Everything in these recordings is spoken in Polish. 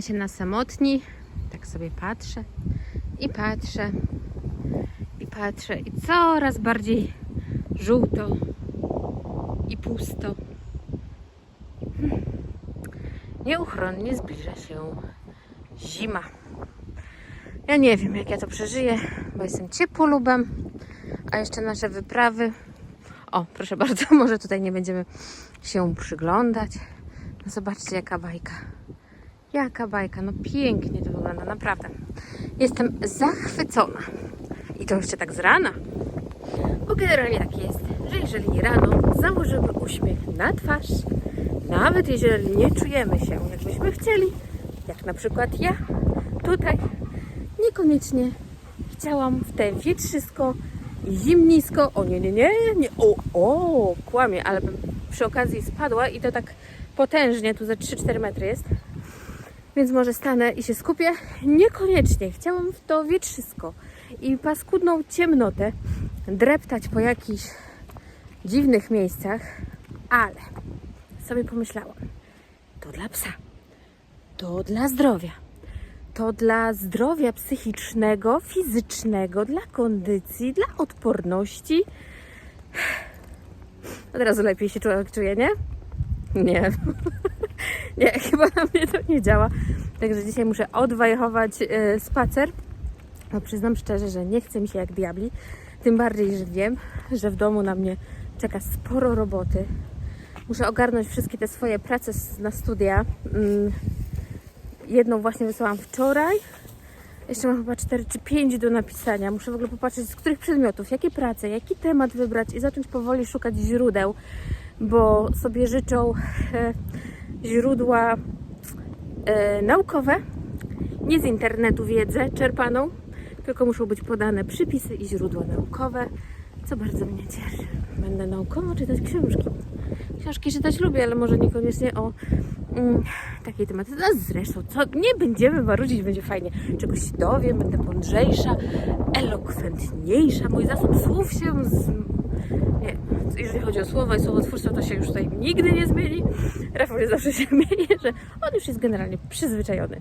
Się na samotni. Tak sobie patrzę i patrzę i patrzę i coraz bardziej żółto i pusto. Nieuchronnie zbliża się zima. Ja nie wiem, jak ja to przeżyję, bo jestem ciepłolubem, a jeszcze nasze wyprawy. O, proszę bardzo, może tutaj nie będziemy się przyglądać. No zobaczcie, jaka bajka. Jaka bajka, no pięknie to wygląda, naprawdę. Jestem zachwycona. I to jeszcze tak z rana. Bo generalnie tak jest, że jeżeli rano założymy uśmiech na twarz, nawet jeżeli nie czujemy się, jakbyśmy chcieli, jak na przykład ja tutaj, niekoniecznie chciałam w te wietrzysko, zimnisko, o nie, nie, nie, nie, o, o, kłamie, ale przy okazji spadła i to tak potężnie, tu za 3-4 metry jest, więc może stanę i się skupię. Niekoniecznie chciałam w to wietrzysko i paskudną ciemnotę dreptać po jakichś dziwnych miejscach, ale sobie pomyślałam, to dla psa, to dla zdrowia, to dla zdrowia psychicznego, fizycznego, dla kondycji, dla odporności. Od razu lepiej się człowiek czuje, nie? Nie. nie, chyba na mnie to nie działa. Także dzisiaj muszę odwajchować e, spacer. No przyznam szczerze, że nie chce mi się jak diabli. Tym bardziej, że wiem, że w domu na mnie czeka sporo roboty. Muszę ogarnąć wszystkie te swoje prace na studia. Mm, Jedną właśnie wysłałam wczoraj. Jeszcze mam chyba 4 czy 5 do napisania. Muszę w ogóle popatrzeć, z których przedmiotów, jakie prace, jaki temat wybrać i zacząć powoli szukać źródeł, bo sobie życzą e, źródła e, naukowe, nie z internetu wiedzę czerpaną, tylko muszą być podane przypisy i źródła naukowe, co bardzo mnie cieszy. Będę naukowo czytać książki. Książki czytać lubię, ale może niekoniecznie o mm, takiej tematyce. No zresztą, co nie będziemy marudzić, będzie fajnie. Czegoś się dowiem, będę mądrzejsza, elokwentniejsza. Mój zasób słów się z... Nie, jeżeli chodzi o słowa i słowotwórstwo, to się już tutaj nigdy nie zmieni. Rafał zawsze się mieni, że on już jest generalnie przyzwyczajony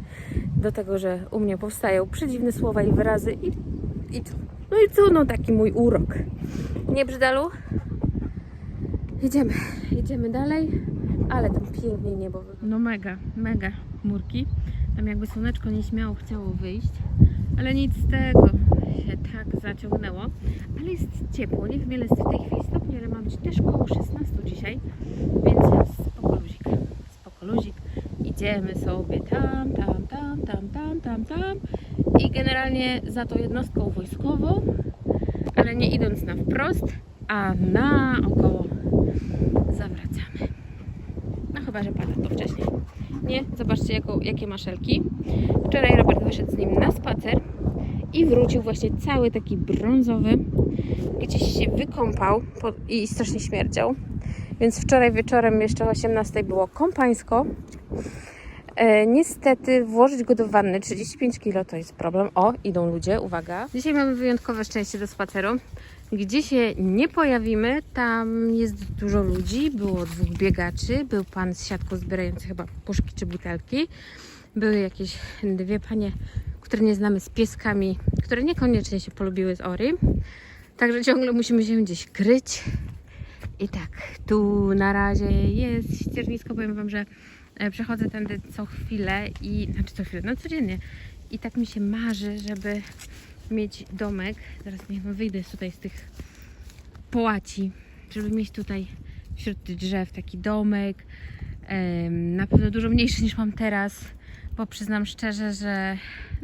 do tego, że u mnie powstają przedziwne słowa i wyrazy i, i? No i co? No taki mój urok. Nie, Brzydalu? Jedziemy, jedziemy dalej, ale tam pięknie niebo. No mega, mega chmurki. Tam jakby słoneczko nieśmiało chciało wyjść, ale nic z tego się tak zaciągnęło. Ale jest ciepło, nie wiem ile jest w tej chwili stopni, ale ma być też koło 16 dzisiaj, więc spoko luzik, spoko luzik. Idziemy sobie tam, tam, tam, tam, tam, tam, tam i generalnie za tą jednostką wojskową, ale nie idąc na wprost, a naokoło zawracamy. No chyba, że pada to wcześniej. Nie, zobaczcie jaką, jakie maszelki. Wczoraj Robert wyszedł z nim na spacer i wrócił właśnie cały taki brązowy. Gdzieś się wykąpał i strasznie śmierdział. Więc wczoraj wieczorem jeszcze o 18 było kąpańsko. E, niestety włożyć go do wanny 35 kg to jest problem. O, idą ludzie, uwaga. Dzisiaj mamy wyjątkowe szczęście do spaceru. Gdzie się nie pojawimy, tam jest dużo ludzi. Było dwóch biegaczy, był pan z siatką zbierający chyba puszki czy butelki. Były jakieś dwie panie, które nie znamy z pieskami, które niekoniecznie się polubiły z Ory. Także ciągle musimy się gdzieś kryć. I tak, tu na razie jest ściernisko. Powiem Wam, że e, przechodzę tędy co chwilę i znaczy co chwilę, no codziennie. I tak mi się marzy, żeby mieć domek. Zaraz niech wyjdę tutaj z tych połaci, żeby mieć tutaj wśród drzew taki domek. Na pewno dużo mniejszy niż mam teraz, bo przyznam szczerze, że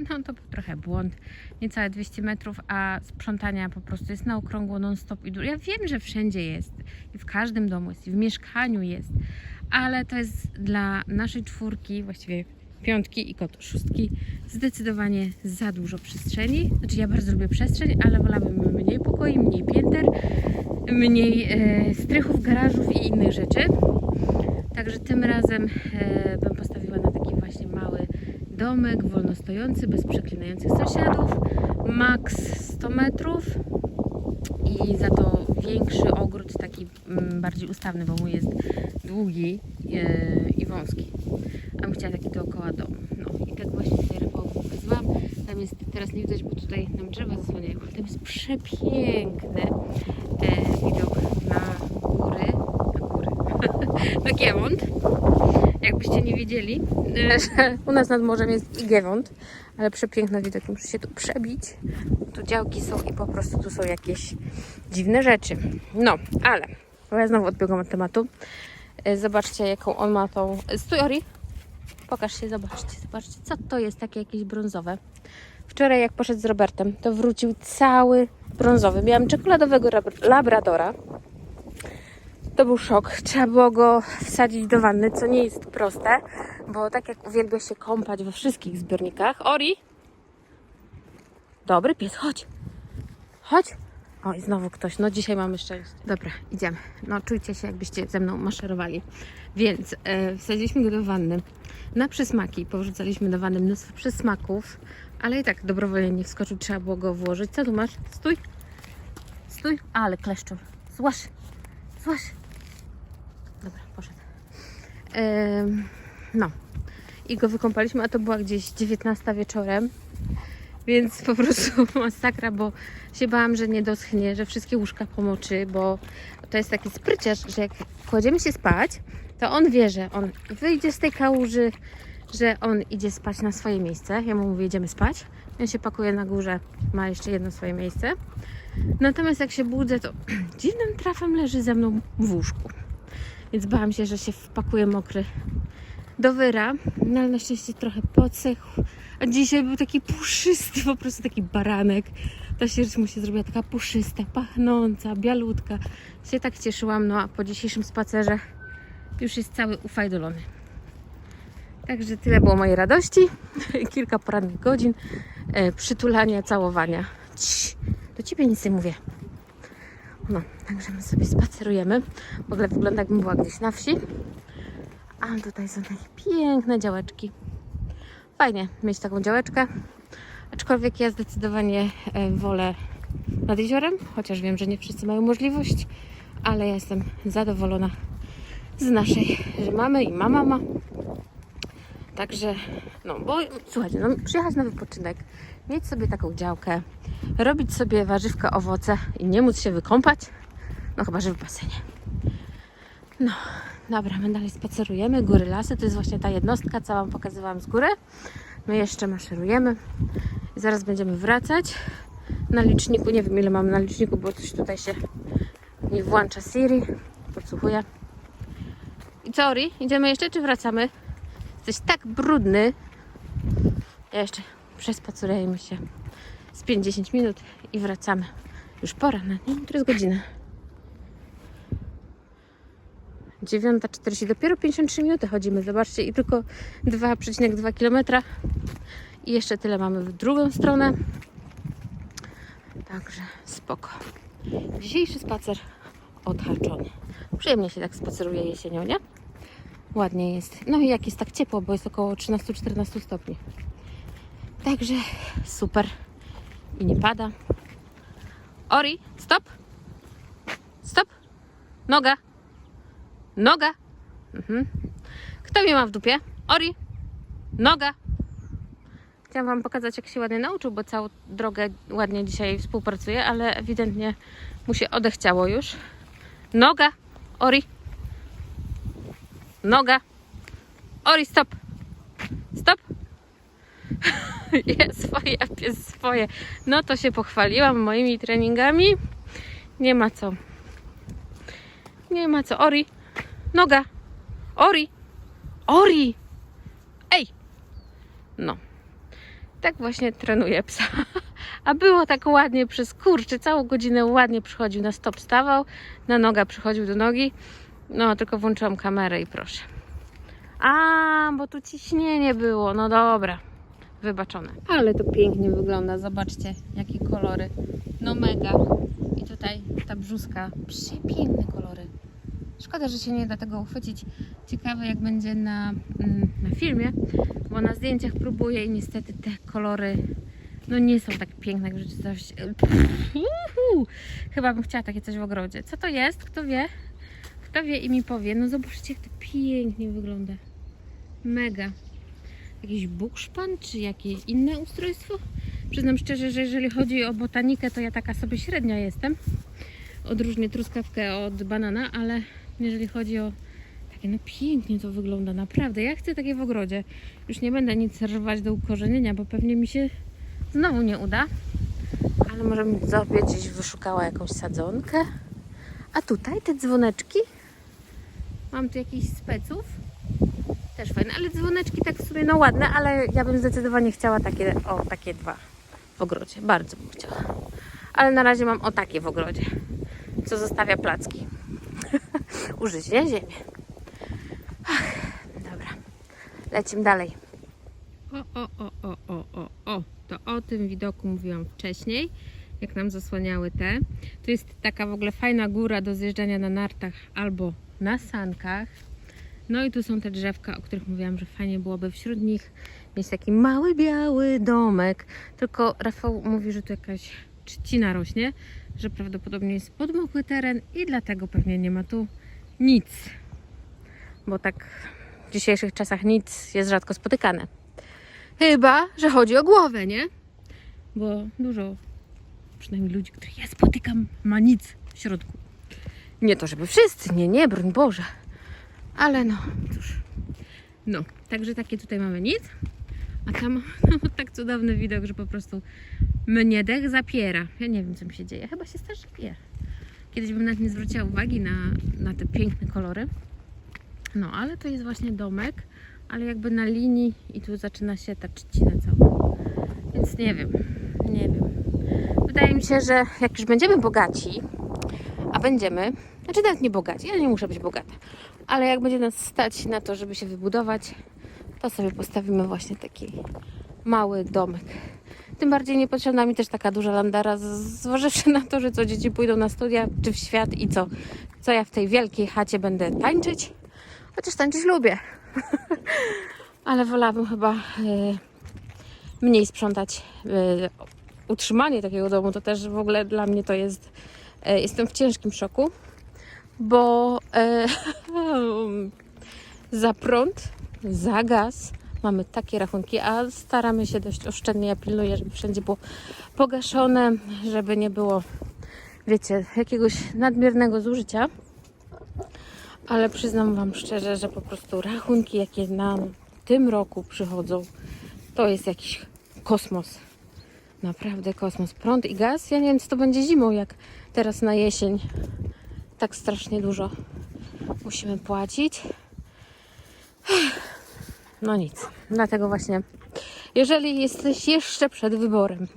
no to był trochę błąd. Niecałe 200 metrów, a sprzątania po prostu jest na okrągło non-stop i dużo. Ja wiem, że wszędzie jest i w każdym domu jest i w mieszkaniu jest, ale to jest dla naszej czwórki, właściwie piątki i kot szóstki zdecydowanie za dużo przestrzeni. Znaczy ja bardzo lubię przestrzeń, ale wolałabym mniej pokoi, mniej pięter, mniej e, strychów, garażów i innych rzeczy. Także tym razem e, bym postawiła na taki właśnie mały domek, wolno stojący, bez przeklinających sąsiadów, maks 100 metrów i za to większy ogród, taki mm, bardziej ustawny, bo mój jest długi e, i wąski. a bym chciała taki dookoła domu. No i tak właśnie tutaj Rafał pokazywałam. Tam jest, teraz nie widać, bo tutaj nam drzewa zasłaniają, ale tam jest przepiękny e, widok na góry, na góry, na Giewont. Jakbyście nie wiedzieli, e, że u nas nad morzem jest i Giewont, ale przepiękny widok, muszę się tu przebić. Tu działki są i po prostu tu są jakieś dziwne rzeczy. No, ale ja znowu odbiegłam od tematu. E, Zobaczcie, jaką on ma tą. Stój, Ori! Pokaż się, zobaczcie, zobaczcie, co to jest takie jakieś brązowe. Wczoraj, jak poszedł z Robertem, to wrócił cały brązowy. Miałam czekoladowego lab- labradora. To był szok. Trzeba było go wsadzić do wanny, co nie jest proste, bo tak jak uwielbia się kąpać we wszystkich zbiornikach. Ori! Dobry pies, chodź. Chodź. O, i znowu ktoś. No dzisiaj mamy szczęście. Dobra, idziemy. No czujcie się, jakbyście ze mną maszerowali. Więc e, wsadziliśmy go do wanny. Na przysmaki powrzucaliśmy do wanny mnóstwo przysmaków, ale i tak dobrowolnie nie wskoczył, trzeba było go włożyć. Co tu masz? Stój. Stój. Ale kleszczą. Złaś. Złaś. No. I go wykąpaliśmy, a to była gdzieś 19 wieczorem. Więc po prostu masakra, bo się bałam, że nie doschnie, że wszystkie łóżka pomoczy, bo to jest taki spryciarz, że jak kładziemy się spać, to on wie, że on wyjdzie z tej kałuży, że on idzie spać na swoje miejsce. Ja mu mówię, idziemy spać. On się pakuje na górze, ma jeszcze jedno swoje miejsce. Natomiast jak się budzę, to dziwnym trafem leży ze mną w łóżku. Więc bałam się, że się wpakuje mokry do wyra, no ale na szczęście trochę podsechł. A dzisiaj był taki puszysty, po prostu taki baranek. Ta sierść mu się zrobiła taka puszysta, pachnąca, bialutka. Się tak cieszyłam, no a po dzisiejszym spacerze już jest cały ufajdolony. Także tyle było mojej radości. Kilka porannych godzin e, przytulania, całowania. Do ciebie nic nie mówię. No, także my sobie spacerujemy. W ogóle wygląda jakbym była gdzieś na wsi. A tutaj są takie piękne działeczki. Fajnie mieć taką działeczkę. Aczkolwiek ja zdecydowanie e, wolę nad jeziorem, chociaż wiem, że nie wszyscy mają możliwość, ale ja jestem zadowolona z naszej, że mamy i mama ma. Także, no bo słuchajcie, no, przyjechać na wypoczynek, mieć sobie taką działkę, robić sobie warzywka, owoce i nie móc się wykąpać, no chyba, że w basenie. No, dobra, my dalej spacerujemy. Góry Lasy to jest właśnie ta jednostka, co Wam pokazywałam z góry. My jeszcze maszerujemy zaraz będziemy wracać. Na liczniku, nie wiem ile mamy na liczniku, bo coś tutaj się nie włącza Siri. Podsłuchuję. I co, Ori? Idziemy jeszcze, czy wracamy? Jesteś tak brudny. Ja jeszcze przespacerujemy się z 50 minut i wracamy. Już pora, na nie która jest godzina. 9.40, dopiero 53 minuty chodzimy, zobaczcie, i tylko 2,2 km. I jeszcze tyle mamy w drugą stronę. Także spoko. Dzisiejszy spacer odhaczony. Przyjemnie się tak spaceruje jesienią, nie? Ładnie jest. No i jak jest tak ciepło, bo jest około 13-14 stopni. Także super. I nie pada. Ori, stop! Stop! Noga! Noga. Mhm. Kto mnie ma w dupie? Ori. Noga. Chciałam Wam pokazać, jak się ładnie nauczył, bo całą drogę ładnie dzisiaj współpracuje, ale ewidentnie mu się odechciało już. Noga. Ori. Noga. Ori, stop. Stop. Jest swoje, a pies swoje. No to się pochwaliłam moimi treningami. Nie ma co. Nie ma co. Ori. Noga. Ori. Ori. Ej. No. Tak właśnie trenuję psa. A było tak ładnie przez kurczę, całą godzinę ładnie przychodził na stop, stawał, na noga przychodził do nogi. No, tylko włączyłam kamerę i proszę. A, bo tu ciśnienie było. No dobra. Wybaczone. Ale to pięknie wygląda. Zobaczcie, jakie kolory. No mega. I tutaj ta brzuska. Przepiękne kolory. Szkoda, że się nie da tego uchwycić. Ciekawe jak będzie na, mm, na filmie, bo na zdjęciach próbuję i niestety te kolory no nie są tak piękne jak w rzeczywistości. Chyba bym chciała takie coś w ogrodzie. Co to jest? Kto wie? Wie i mi powie. No zobaczcie jak to pięknie wygląda. Mega. Jakiś bukszpan, czy jakieś inne ustrojstwo? Przyznam szczerze, że jeżeli chodzi o botanikę, to ja taka sobie średnia jestem. Odróżnię truskawkę od banana, ale jeżeli chodzi o takie, no pięknie to wygląda, naprawdę. Ja chcę takie w ogrodzie. Już nie będę nic rwać do ukorzenienia, bo pewnie mi się znowu nie uda. Ale może bym sobie gdzieś wyszukała jakąś sadzonkę. A tutaj te dzwoneczki. Mam tu jakichś speców. Też fajne, ale dzwoneczki tak w sumie no ładne, ale ja bym zdecydowanie chciała takie, o takie dwa w ogrodzie. Bardzo bym chciała. Ale na razie mam o takie w ogrodzie, co zostawia placki. Użycie ziemię. Ach, dobra, lecimy dalej. O, o, o, o, o, o, o. To o tym widoku mówiłam wcześniej, jak nam zasłaniały te. To jest taka w ogóle fajna góra do zjeżdżania na nartach albo na sankach. No i tu są te drzewka, o których mówiłam, że fajnie byłoby wśród nich mieć taki mały, biały domek. Tylko Rafał mówi, że tu jakaś trzcina rośnie, że prawdopodobnie jest podmokły teren i dlatego pewnie nie ma tu nic. Bo tak w dzisiejszych czasach nic jest rzadko spotykane. Chyba, że chodzi o głowę, nie? Bo dużo, przynajmniej ludzi, których ja spotykam, ma nic w środku. Nie to, żeby wszyscy, nie, nie, broń Boże. Ale no, cóż. No, także takie tutaj mamy nic. A tam no, tak cudowny widok, że po prostu mnie dech zapiera. Ja nie wiem, co mi się dzieje. Chyba się starzeję. Kiedyś bym nawet nie zwróciła uwagi na, na te piękne kolory. No, ale to jest właśnie domek, ale jakby na linii i tu zaczyna się ta trzcina cała. Więc nie wiem, nie wiem. Wydaje mi się, że jak już będziemy bogaci, a będziemy, znaczy nawet nie bogaci, ja nie muszę być bogata, ale jak będzie nas stać na to, żeby się wybudować, to sobie postawimy właśnie taki mały domek. Tym bardziej niepotrzebna mi też taka duża landara, zważywszy na to, że co dzieci pójdą na studia czy w świat i co, co ja w tej wielkiej chacie będę tańczyć. Chociaż tańczyć lubię. Ale wolałabym chyba e, mniej sprzątać. E, utrzymanie takiego domu to też w ogóle dla mnie to jest. E, jestem w ciężkim szoku, bo e, za prąd, za gaz mamy takie rachunki, a staramy się dość oszczędnie. Ja pilnuję, żeby wszędzie było pogaszone, żeby nie było, wiecie, jakiegoś nadmiernego zużycia. Ale przyznam Wam szczerze, że po prostu rachunki, jakie nam w tym roku przychodzą, to jest jakiś kosmos. Naprawdę kosmos. Prąd i gaz. Ja nie wiem, co to będzie zimą, jak teraz na jesień. Tak strasznie dużo musimy płacić. No nic. Dlatego właśnie, jeżeli jesteś jeszcze przed wyborem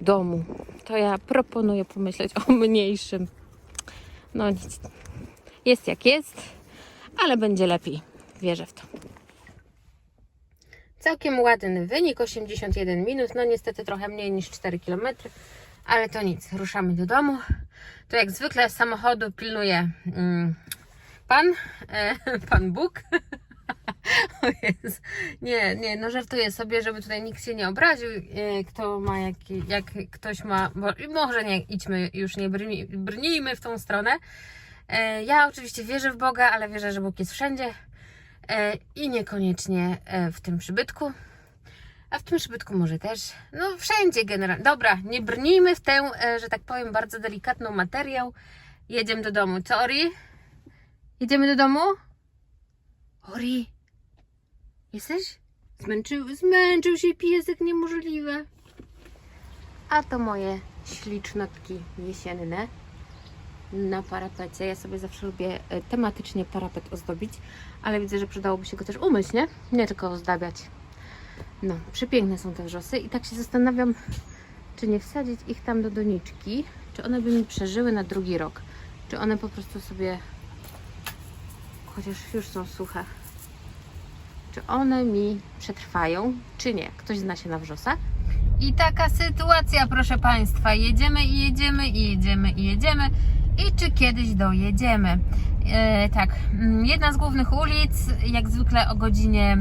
domu, to ja proponuję pomyśleć o mniejszym. No nic. Jest jak jest, ale będzie lepiej. Wierzę w to. Całkiem ładny wynik, 81 minut. No niestety trochę mniej niż 4 km, ale to nic. Ruszamy do domu. To jak zwykle samochodu pilnuje mm, pan, e, pan Bóg. Nie, nie, no żartuję sobie, żeby tutaj nikt się nie obraził. e, Kto ma jaki, jak ktoś ma, bo może nie idźmy już, nie brni, brnijmy w tą stronę. E, Ja oczywiście wierzę w Boga, ale wierzę, że Bóg jest wszędzie e, i niekoniecznie e, w tym przybytku. A w tym przybytku może też. No wszędzie generalnie. Dobra, nie brnijmy w tę, e, że tak powiem, bardzo delikatną materiał. Jedziemy do domu. Co, Ori? Jedziemy do domu? Ori? Jesteś? Zmęczył, zmęczył się piesek, niemożliwe. A to moje ślicznotki jesienne na parapecie. Ja sobie zawsze lubię e, tematycznie parapet ozdobić, ale widzę, że przydałoby się go też umyć, nie? Nie tylko ozdabiać. No, przepiękne są te wrzosy i tak się zastanawiam, czy nie wsadzić ich tam do doniczki, czy one by mi przeżyły na drugi rok. Czy one po prostu sobie, chociaż już są suche, czy one mi przetrwają, czy nie. Ktoś zna się na wrzosach. I taka sytuacja, proszę Państwa. Jedziemy i jedziemy i jedziemy i jedziemy. I czy kiedyś dojedziemy? E, tak, mm, jedna z głównych ulic, jak zwykle o godzinie,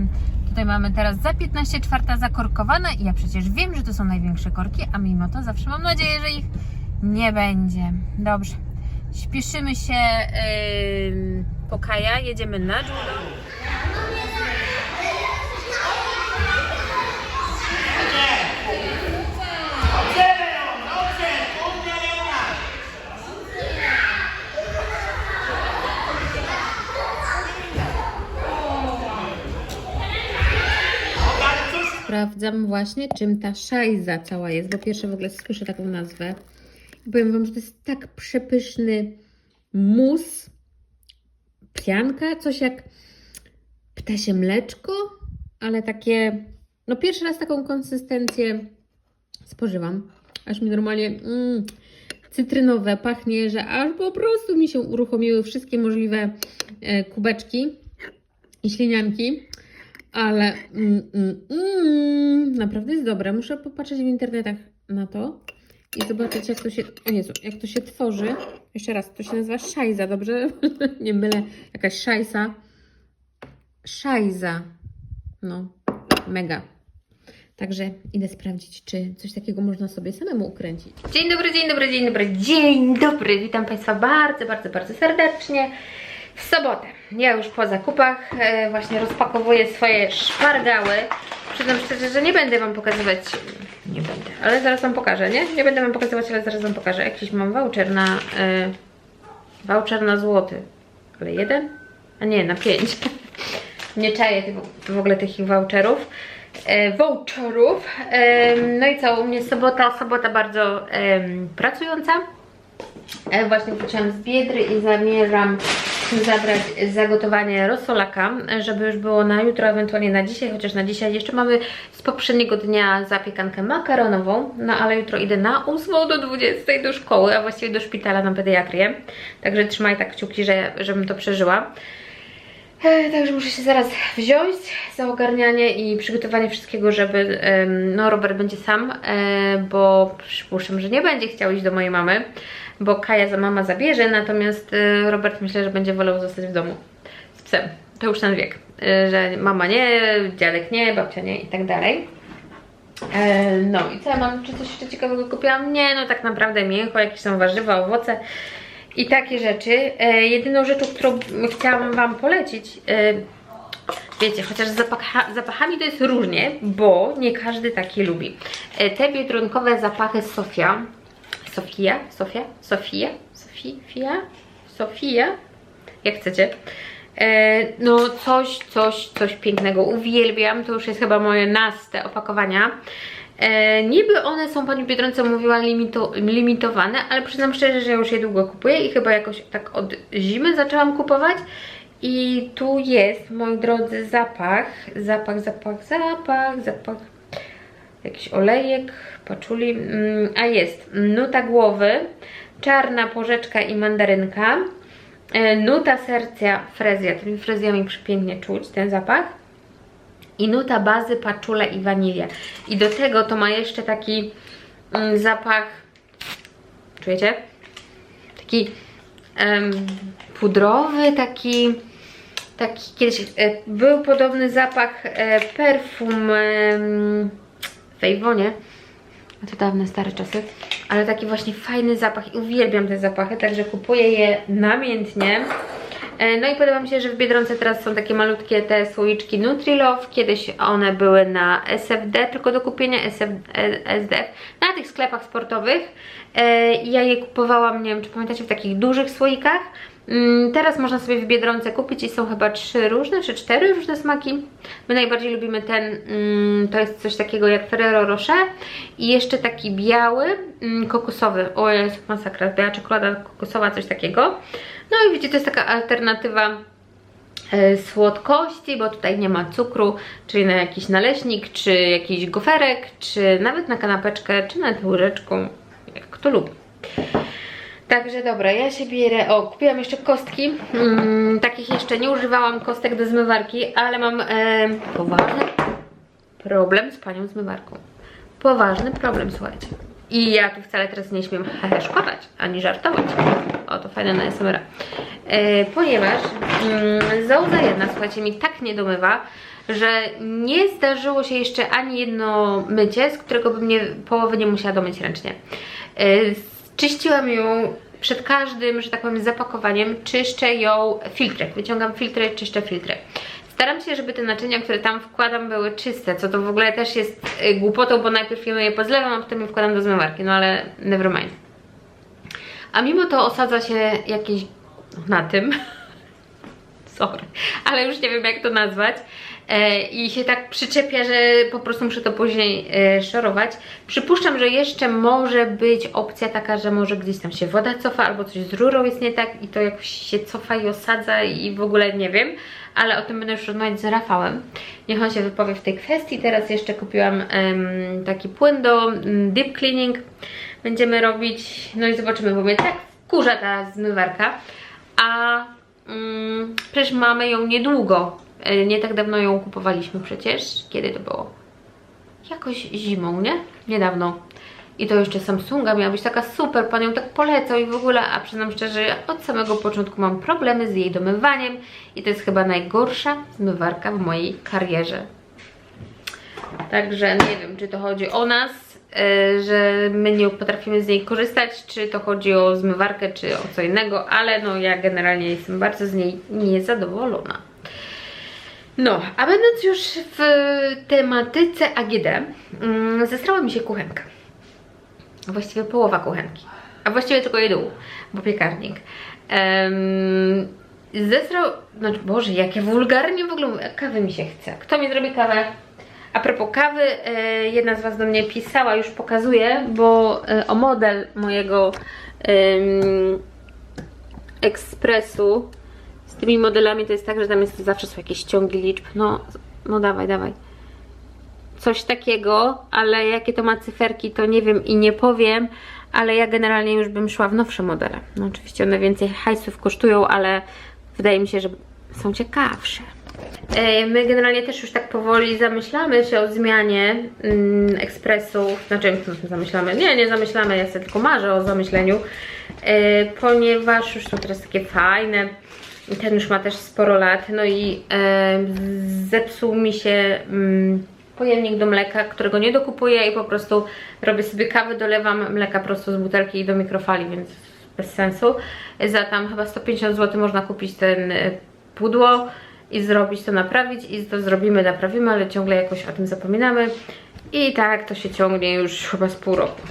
tutaj mamy teraz za 15 czwarta zakorkowana i ja przecież wiem, że to są największe korki, a mimo to zawsze mam nadzieję, że ich nie będzie. Dobrze, śpieszymy się yy, po Kaja, jedziemy na dżungę. Sprawdzam właśnie, czym ta szajza cała jest, bo pierwsze w ogóle słyszę taką nazwę. Powiem Wam, że to jest tak przepyszny mus, pianka, coś jak ptasie mleczko, ale takie, no pierwszy raz taką konsystencję spożywam. Aż mi normalnie mm, cytrynowe pachnie, że aż po prostu mi się uruchomiły wszystkie możliwe e, kubeczki i ślinianki. Ale mm, mm, mm, naprawdę jest dobre. Muszę popatrzeć w internetach na to i zobaczyć, jak to się. O Jezu, jak to się tworzy. Jeszcze raz, to się nazywa szajza, dobrze? Nie mylę. Jakaś szajsa. Szajza. No, mega. Także idę sprawdzić, czy coś takiego można sobie samemu ukręcić. Dzień dobry, dzień dobry, dzień dobry, dzień dobry. Witam Państwa bardzo, bardzo, bardzo serdecznie. W sobotę. Ja już po zakupach e, właśnie rozpakowuję swoje szpargały. Przyznam szczerze, że nie będę Wam pokazywać, nie będę, ale zaraz Wam pokażę, nie? Nie będę Wam pokazywać, ale zaraz Wam pokażę. Jakiś mam voucher na, e, voucher na złoty. Ale jeden? A nie, na pięć. nie czaję w ogóle tych voucherów. E, voucherów. E, no i co, u mnie sobota, sobota bardzo em, pracująca. E, Właśnie wróciłam z Biedry i zamierzam zabrać zagotowanie rosolaka, żeby już było na jutro, ewentualnie na dzisiaj, chociaż na dzisiaj jeszcze mamy z poprzedniego dnia zapiekankę makaronową, no ale jutro idę na 8 do 20 do szkoły, a właściwie do szpitala na pediatrię, także trzymaj tak kciuki, że, żebym to przeżyła. E, Także muszę się zaraz wziąć za ogarnianie i przygotowanie wszystkiego, żeby, no Robert będzie sam, e, bo przypuszczam, że nie będzie chciał iść do mojej mamy, bo Kaja za mama zabierze, natomiast e, Robert myślę, że będzie wolał zostać w domu z psem. To już ten wiek, e, że mama nie, dziadek nie, babcia nie i tak dalej. E, No i co ja mam? Czy coś jeszcze ciekawego kupiłam? Nie, no tak naprawdę mięcho, jakieś są warzywa, owoce i takie rzeczy. E, jedyną rzeczą, którą chciałam Wam polecić, e, wiecie, chociaż z zapacha, zapachami to jest różnie, bo nie każdy taki lubi. Te biedronkowe zapachy Sofia, Sofia, Sofia, Sofia, Sofia, Sofia, jak chcecie. E, no coś, coś, coś pięknego. Uwielbiam, to już jest chyba moje naste opakowania. E, niby one są, pani Biedronce mówiła, limito, limitowane, ale przyznam szczerze, że już je długo kupuję i chyba jakoś tak od zimy zaczęłam kupować. I tu jest, moi drodzy, zapach, zapach, zapach, zapach, zapach, jakiś olejek, paczuli, mm, a jest nuta głowy, czarna porzeczka i mandarynka, e, nuta serca, frezja, tymi frezjami przepięknie czuć ten zapach i nuta bazy, paczula i wanilia. I do tego to ma jeszcze taki mm, zapach, czujecie? Taki em, pudrowy, taki, taki kiedyś e, był podobny zapach e, perfum em, w Avonie. A to dawne, stare czasy. Ale taki właśnie fajny zapach i uwielbiam te zapachy, także kupuję je namiętnie. E, No i podoba mi się, że w Biedronce teraz są takie malutkie te słoiczki Nutrilove. Kiedyś one były na SFD, tylko do kupienia SF, na tych sklepach sportowych. E, Ja je kupowałam, nie wiem czy pamiętacie, w takich dużych słoikach. Mm, Teraz można sobie w Biedronce kupić i są chyba trzy różne, czy cztery różne smaki. My najbardziej lubimy ten, mm, to jest coś takiego jak Ferrero Rocher i jeszcze taki biały, mm, kokosowy. O jest masakra, biała czekolada kokosowa, coś takiego. No i widzicie, to jest taka alternatywa e, słodkości, bo tutaj nie ma cukru, czyli na jakiś naleśnik, czy jakiś goferek, czy nawet na kanapeczkę, czy na łyżeczką, jak kto lubi. Także dobra, ja się bierę. O, kupiłam jeszcze kostki. Mm, takich jeszcze nie używałam kostek do zmywarki, ale mam e, poważny problem z panią zmywarką. Poważny problem, słuchajcie. I ja tu wcale teraz nie śmiem szkować, ani żartować. O, to fajne na SMR. E, ponieważ mm, jedna, słuchajcie, mi tak nie domywa, że nie zdarzyło się jeszcze ani jedno mycie, z którego bym nie, połowy nie musiała domyć ręcznie. E, czyściłam ją przed każdym, że tak powiem, zapakowaniem, czyszczę ją filtrem. Wyciągam filtry, czyszczę filtry. Staram się, żeby te naczynia, które tam wkładam, były czyste, co to w ogóle też jest y, głupotą, bo najpierw je pozlewam, a potem je wkładam do zmywarki, no ale never mind. A mimo to osadza się jakieś na tym, sorry, ale już nie wiem jak to nazwać, i się tak przyczepia, że po prostu muszę to później e, szorować. Przypuszczam, że jeszcze może być opcja taka, że może gdzieś tam się woda cofa albo coś z rurą jest nie tak i to jakoś się cofa i osadza i w ogóle nie wiem, ale o tym będę już rozmawiać z Rafałem. Niech on się wypowie w tej kwestii. Teraz jeszcze kupiłam taki płyn do mm, deep cleaning. Będziemy robić, no i zobaczymy, bo mnie tak kurza ta zmywarka, a mm, przecież mamy ją niedługo. E, Nie tak dawno ją kupowaliśmy przecież. Kiedy to było? Jakoś zimą, nie? Niedawno. I to jeszcze Samsunga miała być taka super, pan ją tak polecał i w ogóle, a przyznam szczerze, od samego początku mam problemy z jej domywaniem i to jest chyba najgorsza zmywarka w mojej karierze. Także nie wiem, czy to chodzi o nas, e, że my nie potrafimy z niej korzystać, czy to chodzi o zmywarkę, czy o co innego, ale no ja generalnie jestem bardzo z niej niezadowolona. No, a będąc już w tematyce AGD, mm, zestrała mi się kuchenka. Właściwie połowa kuchenki. A właściwie tylko jej dół, bo piekarnik. Um, zestrał, znaczy Boże, jakie wulgarnie w ogóle kawy mi się chce. Kto mi zrobi kawę? A propos kawy, e, jedna z Was do mnie pisała, już pokazuję, bo e, o model mojego em, ekspresu tymi modelami to jest tak, że tam jest zawsze są jakieś ciągi liczb. No, no dawaj, dawaj. Coś takiego, ale jakie to ma cyferki, to nie wiem i nie powiem, ale ja generalnie już bym szła w nowsze modele. No oczywiście one więcej hajsów kosztują, ale wydaje mi się, że są ciekawsze. E, My generalnie też już tak powoli zamyślamy się o zmianie mm, ekspresu, znaczy zamyślamy, nie, nie zamyślamy, ja sobie tylko marzę o zamyśleniu, e, ponieważ już są teraz takie fajne, ten już ma też sporo lat, no i e, zepsuł mi się mm, pojemnik do mleka, którego nie dokupuję i po prostu robię sobie kawę, dolewam mleka prosto z butelki i do mikrofali, więc bez sensu. Za tam chyba 150 zł można kupić ten e, pudło i zrobić to, naprawić i to zrobimy, naprawimy, ale ciągle jakoś o tym zapominamy i tak to się ciągnie już chyba z pół roku.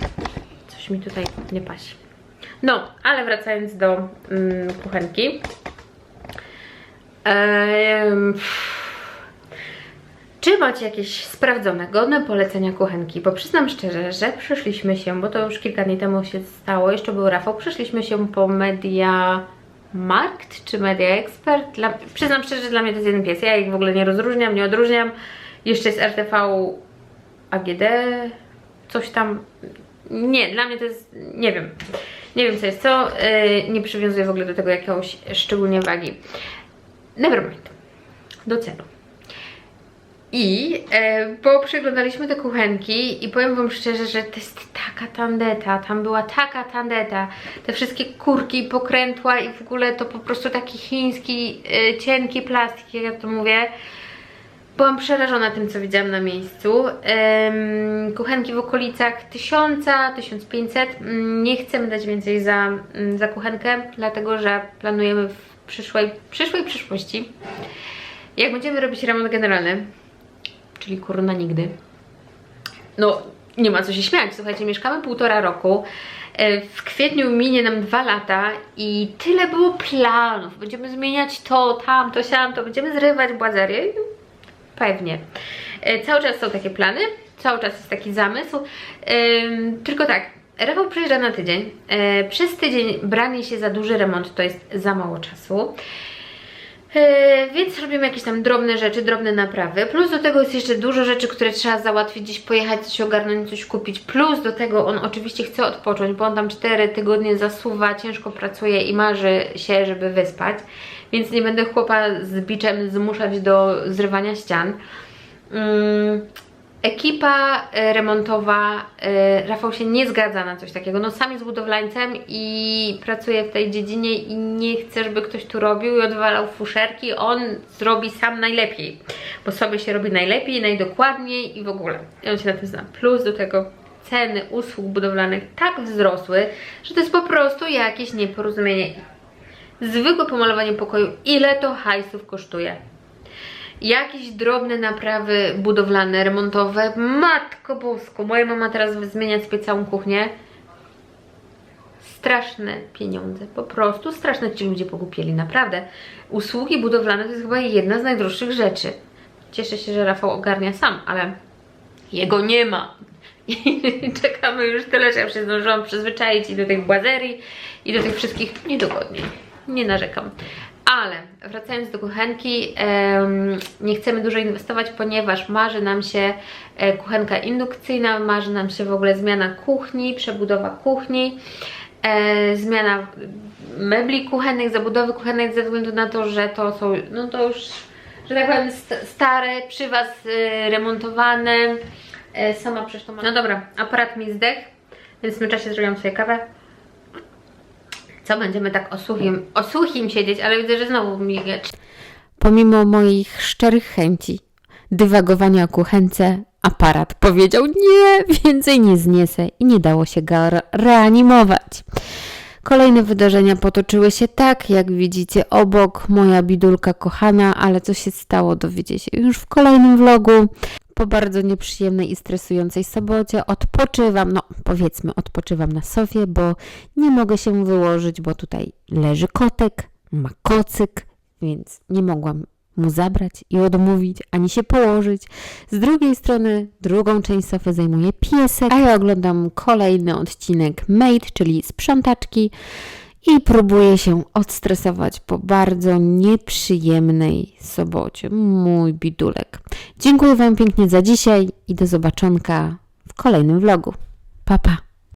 Coś mi tutaj nie pasi. No, ale wracając do mm, kuchenki. Ehm, czy macie jakieś sprawdzone, godne polecenia kuchenki? Bo przyznam szczerze, że przyszliśmy się, bo to już kilka dni temu się stało, jeszcze był Rafał, przyszliśmy się po Media Markt czy Media Expert. Dla, przyznam szczerze, że dla mnie to jest jeden pies. Ja ich w ogóle nie rozróżniam, nie odróżniam. Jeszcze jest RTV AGD, coś tam. Nie, dla mnie to jest, nie wiem. Nie wiem co jest co, yy, nie przywiązuję w ogóle do tego jakiegoś szczególnie wagi. Nevermind. Do celu. I e, bo przeglądaliśmy te kuchenki i powiem wam szczerze, że to jest taka tandeta, tam była taka tandeta, te wszystkie kurki, pokrętła i w ogóle to po prostu taki chiński, e, cienki plastik, jak ja to mówię. Byłam przerażona tym, co widziałam na miejscu. Kuchenki w okolicach 1000, 1500. Mm, Nie chcemy dać więcej za, mm, za kuchenkę, dlatego że planujemy w przyszłej, przyszłej przyszłości, jak będziemy robić remont generalny, czyli kurna nigdy. No, nie ma co się śmiać. Słuchajcie, mieszkamy półtora roku. E, W kwietniu minie nam dwa lata i tyle było planów. Będziemy zmieniać to, tamto, siamto, będziemy zrywać błazerię. Pewnie. E, Cały czas są takie plany, cały czas jest taki zamysł. Ym, Tylko tak, Rafał przyjeżdża na tydzień. E, Przez tydzień branie się za duży remont to jest za mało czasu. E, Więc robimy jakieś tam drobne rzeczy, drobne naprawy. Plus do tego jest jeszcze dużo rzeczy, które trzeba załatwić, gdzieś pojechać, coś ogarnąć, coś kupić. Plus do tego on oczywiście chce odpocząć, bo on tam 4 tygodnie zasuwa, ciężko pracuje i marzy się, żeby wyspać. Więc nie będę chłopa z biczem zmuszać do zrywania ścian. Ekipa e, remontowa, e, Rafał się nie zgadza na coś takiego. No sam jest budowlańcem i pracuje w tej dziedzinie i nie chce, żeby ktoś tu robił i odwalał fuszerki. On zrobi sam najlepiej, bo sobie się robi najlepiej, najdokładniej i w ogóle. I on się na tym zna. Plus do tego ceny usług budowlanych tak wzrosły, że to jest po prostu jakieś nieporozumienie. Zwykłe pomalowanie pokoju, ile to hajsów kosztuje? Jakieś drobne naprawy budowlane, remontowe. Matko bosko, moja mama teraz zmienia sobie całą kuchnię. Straszne pieniądze, po prostu straszne ci ludzie pogupieli, naprawdę. Usługi budowlane to jest chyba jedna z najdroższych rzeczy. Cieszę się, że Rafał ogarnia sam, ale jego nie ma. I czekamy już tyle, że ja się zdążyłam przyzwyczaić i do tych błazerii, i do tych wszystkich niedogodnień. Nie narzekam. Ale wracając do kuchenki, nie chcemy dużo inwestować, ponieważ marzy nam się e, kuchenka indukcyjna, marzy nam się w ogóle zmiana kuchni, przebudowa kuchni, e, zmiana mebli kuchennych, zabudowy kuchennej ze względu na to, że to są, no to już, że tak powiem, st- stare, przy Was e, remontowane. E, sama przecież to ma... No dobra, aparat mi zdech, więc w tym czasie zrobiłam sobie kawę. Co, będziemy tak o suchim, o suchim siedzieć, ale widzę, że znowu migę. Pomimo moich szczerych chęci dywagowania o kuchence, aparat powiedział nie, więcej nie zniesę i nie dało się go re- reanimować. Kolejne wydarzenia potoczyły się tak, jak widzicie obok, moja bidulka kochana, ale co się stało dowiecie się już w kolejnym vlogu. Po bardzo nieprzyjemnej i stresującej sobocie odpoczywam, no powiedzmy odpoczywam na sofie, bo nie mogę się wyłożyć, bo tutaj leży kotek, ma kocyk, więc nie mogłam mu zabrać i odmówić, ani się położyć. Z drugiej strony drugą część sofy zajmuje piesek, a ja oglądam kolejny odcinek Made, czyli sprzątaczki i próbuję się odstresować po bardzo nieprzyjemnej sobocie. Mój bidulek. Dziękuję Wam pięknie za dzisiaj i do zobaczonka w kolejnym vlogu. Pa, pa!